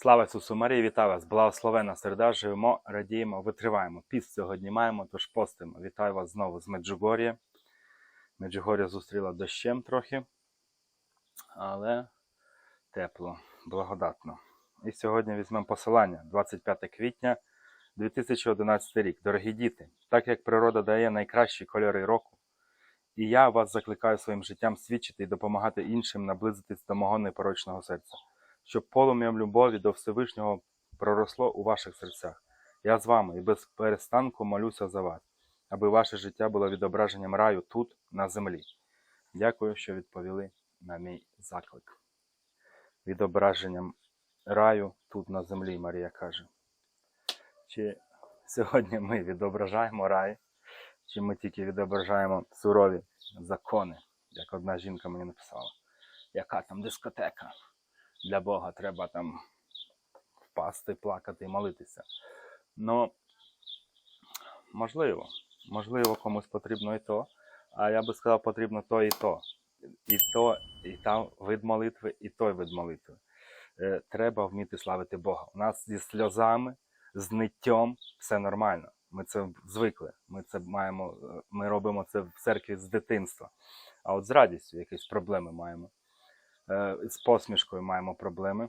Слава Ісусу Марії, вітаю вас! Благословена середа, живемо, радіємо, витриваємо. Піст сьогодні маємо, тож постимо. Вітаю вас знову з Меджугор'я. Меджугор'я зустріла дощем трохи, але тепло, благодатно. І сьогодні візьмемо посилання 25 квітня 2011 рік. Дорогі діти, так як природа дає найкращі кольори року, і я вас закликаю своїм життям свідчити і допомагати іншим наблизитись до мого непорочного серця щоб полум'ям любові до Всевишнього проросло у ваших серцях. Я з вами і без перестанку молюся за вас, аби ваше життя було відображенням раю тут, на землі. Дякую, що відповіли на мій заклик. Відображенням раю тут на землі, Марія каже. Чи сьогодні ми відображаємо рай, чи ми тільки відображаємо сурові закони, як одна жінка мені написала. Яка там дискотека? Для Бога треба там впасти, плакати і молитися. Ну, можливо, можливо, комусь потрібно і то, а я би сказав, потрібно то і то. І то, і там вид молитви, і той вид молитви. Е, треба вміти славити Бога. У нас зі сльозами, з ниттям все нормально. Ми це звикли. Ми це маємо, е, ми робимо це в церкві з дитинства. А от з радістю якісь проблеми маємо. Е, з посмішкою маємо проблеми.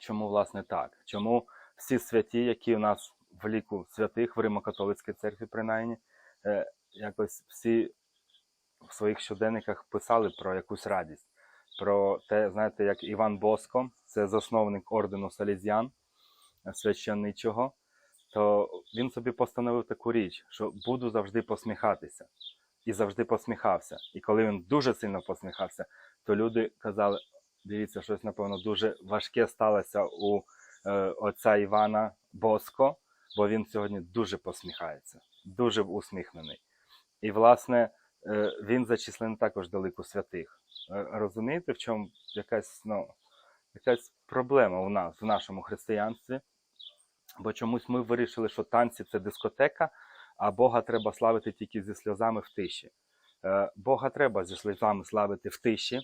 Чому, власне, так? Чому всі святі, які у нас в ліку святих, в Римо-католицькій церкві, принаймні, е, якось всі в своїх щоденниках писали про якусь радість. Про те, знаєте, як Іван Боско, це засновник ордену Салізян священничого, то він собі постановив таку річ, що буду завжди посміхатися. І завжди посміхався. І коли він дуже сильно посміхався, то люди казали: дивіться, щось, напевно, дуже важке сталося у е, отця Івана Боско, бо він сьогодні дуже посміхається, дуже усміхнений. І, власне, е, він зачислений також до лику святих. Е, розумієте, в чому якась, ну, якась проблема у нас в нашому християнстві? Бо чомусь ми вирішили, що танці це дискотека, а Бога треба славити тільки зі сльозами в тиші. Е, Бога треба зі сльозами славити в тиші,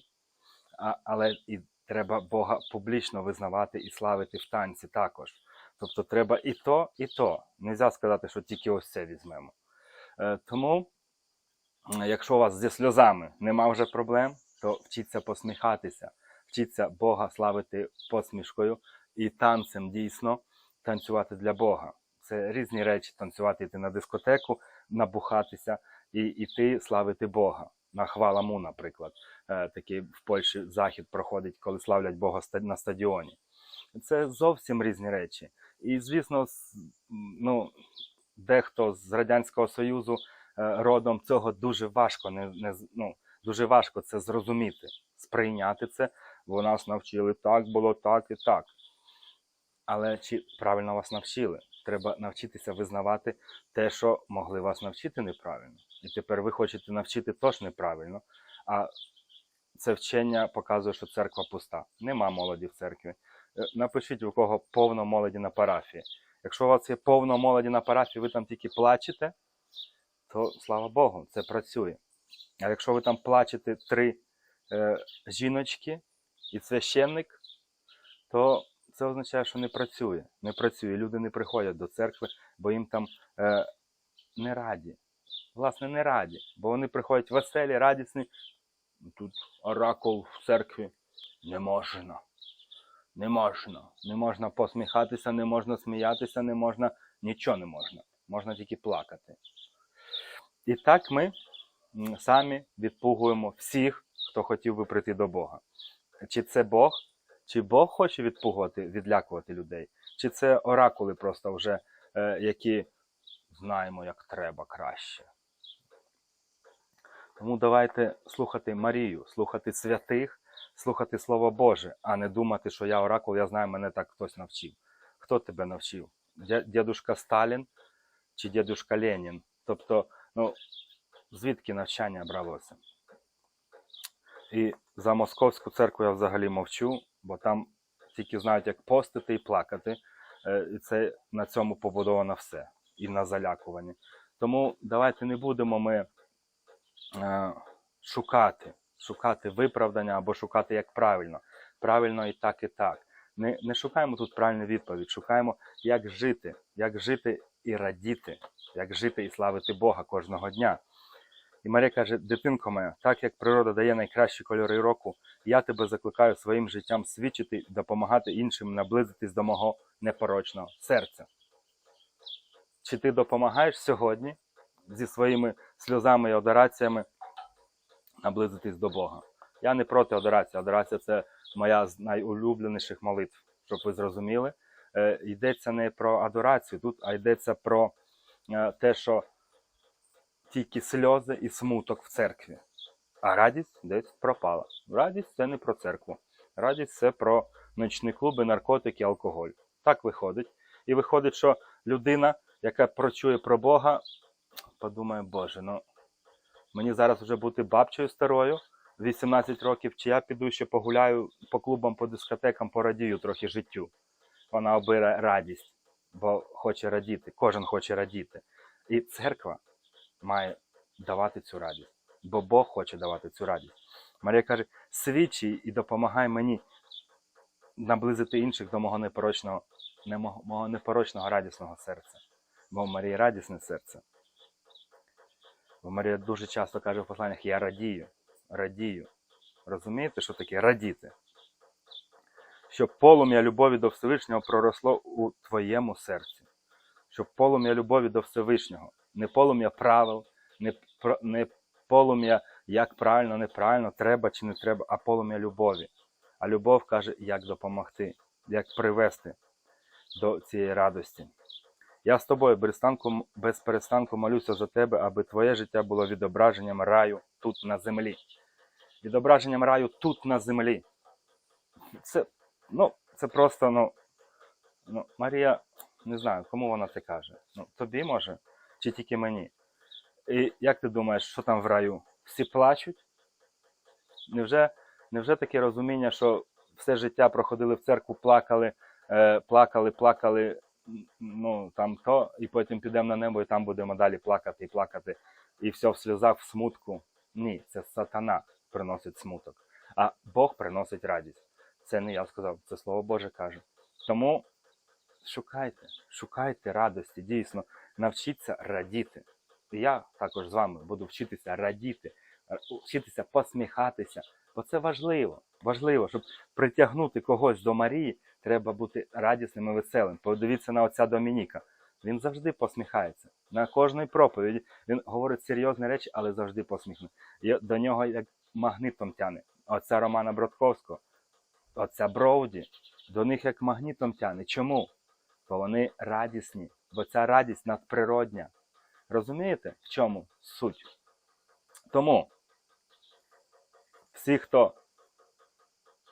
а, але і треба Бога публічно визнавати і славити в танці також. Тобто треба і то, і то. Нельзя сказати, що тільки ось це візьмемо. Е, Тому, якщо у вас зі сльозами нема вже проблем, то вчіться посміхатися, вчіться Бога славити посмішкою і танцем дійсно танцювати для Бога. Це різні речі танцювати, йти на дискотеку, набухатися і йти славити Бога. На хваламу, наприклад, Е, такий в Польщі захід проходить, коли славлять Бога на стадіоні. Це зовсім різні речі. І, звісно, ну, дехто з Радянського Союзу е, родом цього дуже важко не, не ну, дуже важко це зрозуміти, сприйняти це, бо нас навчили так було, так і так. Але чи правильно вас навчили? Треба навчитися визнавати те, що могли вас навчити неправильно. І тепер ви хочете навчити теж неправильно, а це вчення показує, що церква пуста. Нема молоді в церкві. Е, Напишіть, у кого повно молоді на парафії. Якщо у вас є повно молоді на парафії, ви там тільки плачете, то слава Богу, це працює. А якщо ви там плачете три е, жіночки і священник, то це означає, що не працює. Не працює. Люди не приходять до церкви, бо їм там е, не раді. Власне, не раді. Бо вони приходять веселі, радісні. Тут оракул в церкві не можна. Не можна. Не можна посміхатися, не можна сміятися, не можна, нічого не можна. Можна тільки плакати. І так ми самі відпугуємо всіх, хто хотів би прийти до Бога. Чи це Бог, чи Бог хоче відпугувати, відлякувати людей, чи це оракули просто вже, е, які знаємо, як треба краще. Тому давайте слухати Марію, слухати святих, слухати Слово Боже, а не думати, що я оракул, я знаю, мене так хтось навчив. Хто тебе навчив? Дядушка Сталін чи дядушка Ленін? Тобто, ну, звідки навчання бралося? І за московську церкву я взагалі мовчу, бо там тільки знають, як постити і плакати. Е, І це на цьому побудовано все. І на залякуванні. Тому давайте не будемо ми шукати, шукати виправдання або шукати як правильно. Правильно і так, і так. Не, не шукаємо тут правильну відповідь, шукаємо, як жити, як жити і радіти, як жити і славити Бога кожного дня. І Марія каже: дитинко моя, так як природа дає найкращі кольори року, я тебе закликаю своїм життям свідчити допомагати іншим наблизитись до мого непорочного серця. Чи ти допомагаєш сьогодні зі своїми сльозами і одораціями наблизитись до Бога? Я не проти одорації. Одорація це моя з найулюбленіших молитв, щоб ви зрозуміли. Е, йдеться не про адорацію тут, а йдеться про е, те, що тільки сльози і смуток в церкві. А радість десь пропала. Радість це не про церкву. Радість це про ночні клуби, наркотики, алкоголь. Так виходить. І виходить, що людина, яка прочує про Бога, подумає, Боже, ну мені зараз вже бути бабчою старою, 18 років, чи я піду ще погуляю по клубам, по дискотекам, порадію трохи життю. Вона обере радість, бо хоче радіти, кожен хоче радіти. І церква має давати цю радість, бо Бог хоче давати цю радість. Марія каже: свідчи і допомагай мені наблизити інших до мого непорочного, мого непорочного радісного серця. Бо в Марії радісне серце. Бо Марія дуже часто каже в посланнях: Я радію, радію. Розумієте, що таке радіти? Щоб полум'я любові до Всевишнього проросло у твоєму серці. Щоб полум'я любові до Всевишнього, не полум'я правил, не, не полум'я, як правильно, неправильно, треба чи не треба, а полум'я любові. А любов каже, як допомогти, як привести до цієї радості. Я з тобою без перестанку, молюся за тебе, аби твоє життя було відображенням раю тут на землі. Відображенням раю тут на землі. Це, ну, це просто, ну, ну, Марія, не знаю, кому вона це каже. Ну, тобі може, чи тільки мені. І як ти думаєш, що там в раю? Всі плачуть? Невже, невже таке розуміння, що все життя проходили в церкву, плакали, е, плакали, плакали, ну там то, і потім підемо на небо, і там будемо далі плакати і плакати, і все в сльозах, в смутку. Ні, це сатана приносить смуток, а Бог приносить радість. Це не я сказав, це Слово Боже каже. Тому шукайте, шукайте радості, дійсно, навчіться радіти. І я також з вами буду вчитися радіти, е, вчитися посміхатися, бо це важливо. Важливо, щоб притягнути когось до Марії, треба бути радісним і веселим. Подивіться на отця Домініка. Він завжди посміхається. На кожній проповіді він говорить серйозні речі, але завжди посміхне. До нього як магнитом тяне. Отця Романа Бродковського, отця Броуді, до них як магнітом тяне. Чому? Бо вони радісні, бо ця радість надприродня. Розумієте, в чому суть? Тому всі, хто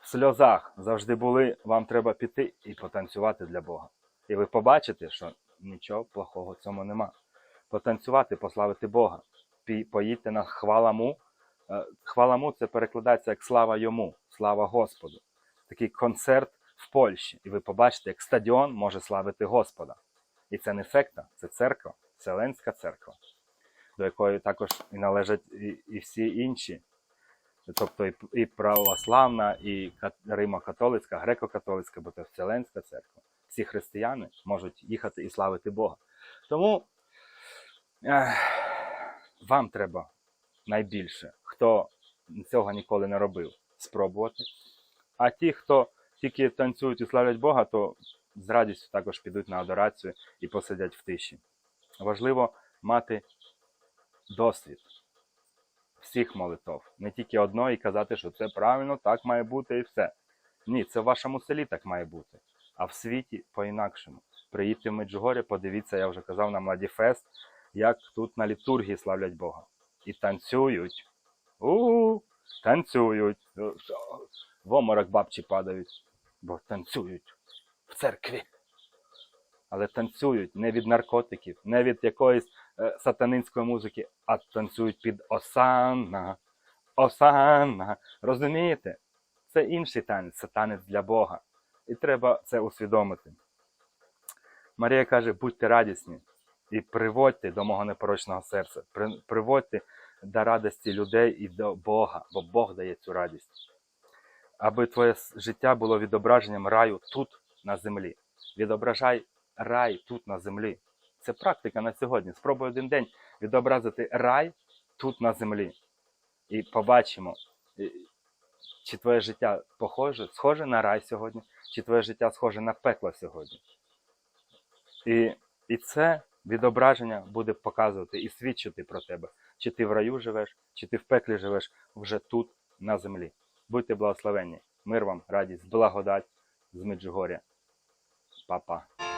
сльозах завжди були, вам треба піти і потанцювати для Бога. І ви побачите, що нічого плохого в цьому нема. Потанцювати, пославити Бога. Поїдьте на хваламу. Е, Хваламу це перекладається як слава йому, слава Господу. Такий концерт в Польщі. І ви побачите, як стадіон може славити Господа. І це не секта, це церква, Вселенська церква, до якої також і належать і, і всі інші. Тобто і, православна, і кат- Римо-католицька, греко-католицька, бо це Вселенська церква. Всі християни можуть їхати і славити Бога. Тому ех, вам треба найбільше, хто цього ніколи не робив, спробувати. А ті, хто тільки танцюють і славлять Бога, то з радістю також підуть на адорацію і посидять в тиші. Важливо мати досвід всіх молитов, не тільки одної і казати, що це правильно, так має бути і все. Ні, це в вашому селі так має бути. А в світі по-інакшому. Приїдьте в Меджугорі, подивіться, я вже казав на Младіфест, як тут на літургії славлять Бога. І танцюють. У, танцюють. В оморок бабчі падають, бо танцюють в церкві. Але танцюють не від наркотиків, не від якоїсь сатанинської музики, а танцюють під Осанна. Осанна. Розумієте? Це інший танець, це танець для Бога. І треба це усвідомити. Марія каже: будьте радісні і приводьте до мого непорочного серця. При- Приводьте до радості людей і до Бога, бо Бог дає цю радість. аби твоє життя було відображенням раю тут на землі. Відображай рай тут на землі. Це практика на сьогодні. Спробуй один день відобразити рай тут на землі. І побачимо, чи твоє життя похоже, схоже на рай сьогодні, чи твоє життя схоже на пекло сьогодні. І, і це відображення буде показувати і свідчити про тебе, чи ти в раю живеш, чи ти в пеклі живеш вже тут, на землі. Будьте благословенні. Мир вам, радість, благодать з Меджугоря. Па-па.